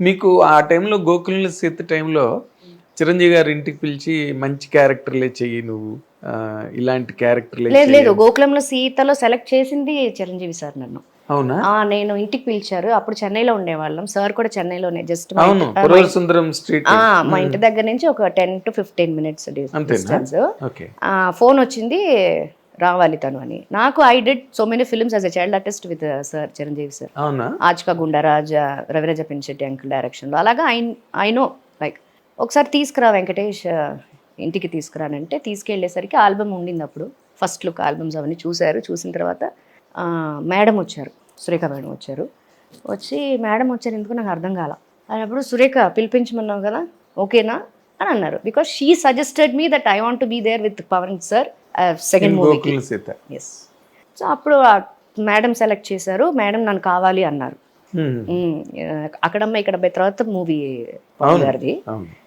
మీకు ఆ టైంలో గోకుల సీత టైంలో చిరంజీవి గారి ఇంటికి పిలిచి మంచి క్యారెక్టర్లే చెయ్యి నువ్వు. ఇలాంటి క్యారెక్టర్లే లేదు. లేదు గోకులంలో సీతలో సెలెక్ట్ చేసింది చిరంజీవి సార్ నన్ను. అవునా? నేను ఇంటికి పిలిచారు. అప్పుడు చెన్నైలో ఉండేవాళ్ళం. సార్ కూడా చెన్నైలోనే జస్ట్ సుందరం స్ట్రీట్. మా ఇంటి దగ్గర నుంచి ఒక ten to fifteen minutes distance. Phone వచ్చింది రావాలి తను అని. నాకు I did so many films as a child artist with sir Chiranjeevi sir Aajka Gundaraj Raviraja Pinisetty uncle డైరెక్షన్లో అలాగా ఐ ఐ నో లైక్ ఒకసారి తీసుకురా వెంకటేష్ ఆ, ఇంటికి తీసుకురానంటే తీసుకెళ్ళేసరికి ఆల్బమ్ ఉండింది అప్పుడు ఫస్ట్ లుక్ ఆల్బమ్స్ అవన్నీ చూశారు. చూసిన తర్వాత మేడం వచ్చారు. సురేఖ మేడం వచ్చారు. వచ్చి మేడం వచ్చారు ఎందుకు నాకు అర్థం కాల. అన్నప్పుడు సురేఖ పిలిపించమన్నావు కదా ఓకేనా? అని అన్నారు. Because she suggested me that I want be there with Pawan sir second మూవీకి సీత ఎస్ సో అప్పుడు మేడం సెలెక్ట్ చేశారు. మేడం నన్ను కావాలి అన్నారు. హ్మ్. మ్మ్. అక్కడమ్మ ఇక్కడ తర్వాత మూవీ గారిది.